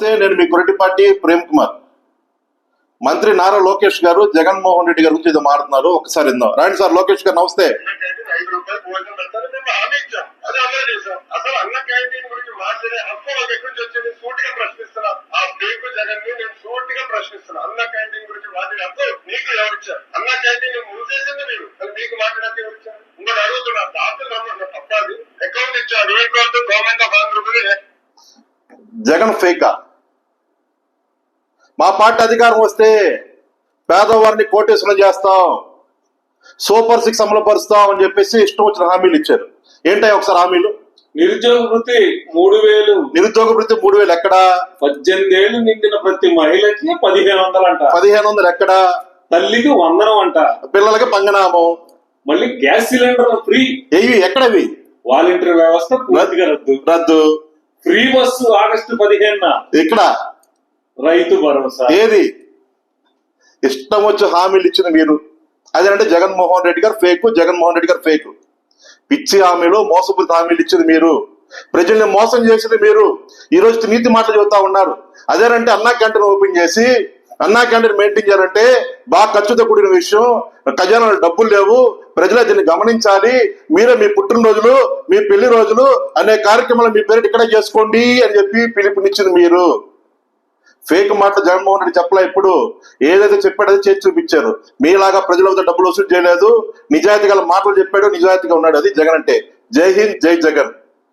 నమస్తే నేను మీ కొరటిపాటి ప్రేమ్ కుమార్. మంత్రి నారా లోకేష్ గారు జగన్మోహన్ రెడ్డి గారి గురించి ఏదో మారుతున్నారు ఒకసారి విందాం. రాండి సార్ లోకేష్ గారు నమస్తే. ఐదు రూపాయలు భోజనం చేశాం క్యాంటీన్ గురించి జగన్ సూటిగా క్యాంటీన్ గురించి మీకు క్యాంటీన్ మీకు అకౌంట్ జగన్ ఫేకా. మా పార్టీ అధికారం వస్తే పేదవారిని కోటేశ్వరం చేస్తాం సూపర్ సిక్స్ అమలు పరుస్తాం అని చెప్పేసి ఇష్టం వచ్చిన హామీలు ఇచ్చారు. ఏంటో ఒకసారి హామీలు? నిరుద్యోగ వృత్తి మూడు వేలు. నిరుద్యోగ వృత్తి మూడు వేలు ఎక్కడా? పద్దెనిమిది ఏళ్ళు నిండిన ప్రతి మహిళకి పదిహేను వందలు అంట. పదిహేను వందలు ఎక్కడా? తల్లికి వందనం అంట. పిల్లలకి పంగనామం మళ్ళీ గ్యాస్ సిలిండర్ ఫ్రీ. ఏవి? ఎక్కడవి? వాలంటీర్ వ్యవస్థ రద్దు. రద్దు. ఫ్రీ బస్సు ఆగస్టు పదిహేనున. ఇక్కడ రైతు భరోసా. ఏది? ఇష్టం వచ్చి హామీలు ఇచ్చిన మీరు. అదేనంటే జగన్మోహన్ రెడ్డి గారు ఫేక్ జగన్మోహన్ రెడ్డి గారు ఫేక్. పిచ్చి హామీలు మోసపూరిత హామీలు ఇచ్చింది మీరు. ప్రజల్ని మోసం చేసింది మీరు. ఈ రోజు నీతి మాటలు చెబుతా ఉన్నారు. అదేనంటే అన్నా క్యాంటీన్ ఓపెన్ చేసి అన్నా క్యాంటీన్ మెయింటైన్ చేయాలంటే బాగా ఖర్చుతో కూడిన విషయం. ఖజానాలో డబ్బులు లేవు. ప్రజలే దీన్ని గమనించాలి. మీరే మీ పుట్టినరోజులు మీ పెళ్ళి రోజులు అనే కార్యక్రమాలు మీ పేరు ఇక్కడే చేసుకోండి అని చెప్పి పిలుపునిచ్చింది మీరు. ఫేక్ మాటలు జగన్మోహన్ రెడ్డి చెప్పలే ఇప్పుడు. ఏదైతే చెప్పాడో అది చేసి చూపించారు. మీలాగా ప్రజల వద్ద డబ్బులు వసూలు చేయలేదు. నిజాయితీ గల మాటలు చెప్పాడు నిజాయితీగా ఉన్నాడు. అది జగన్ అంటే. జై హింద్ జై జగన్.